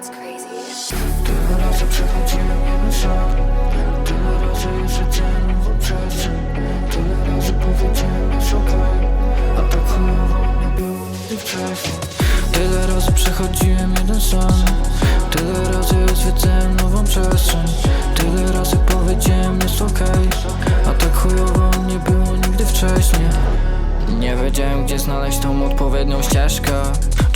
Tego razu przechodzimy mimo szok Tego razu już rdzenie w przestrzeń Tyle razy powiedziałem, że okej A tak chujowo nie było nigdy wcześniej Tyle razy przechodziłem jeden sam. Tyle razy zwiedzałem nową przestrzeń. Tyle razy powiedziałem, jest okej. A tak chujowo nie było nigdy wcześniej. Nie wiedziałem, gdzie znaleźć tą odpowiednią ścieżkę.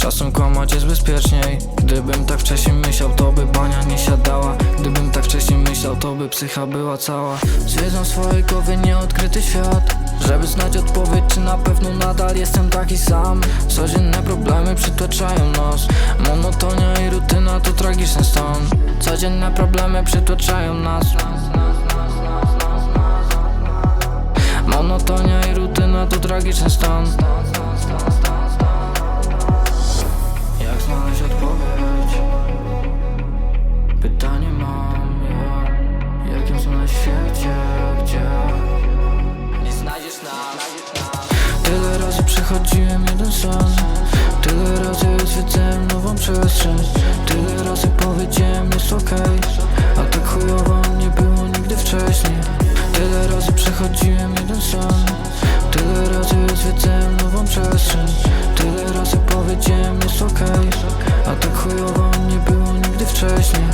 Czasem kłamać jest bezpieczniej. Gdybym tak wcześniej myślał to by bania nie siadała. Gdybym tak wcześniej myślał to by psycha była cała. Zwiedzam swojej głowy nieodkryty świat. Żeby znać odpowiedź czy na pewno nadal jestem taki sam. Codzienne problemy przytłaczają nos. Monotonia i rutyna to tragiczny stan. Codzienne problemy przytłaczają nas. Monotonia i rutyna to tragiczny stan Tyle razy przechodziłem jeden sen Tyle razy zwiedzałem nową przestrzeń. Tyle razy powiedziałem jest okej. A tak chujowo nie było nigdy wcześniej. Tyle razy przechodziłem jeden sen Tyle razy zwiedzałem nową przestrzeń. Tyle razy powiedziałem jest okej. A tak chujowo nie było nigdy wcześniej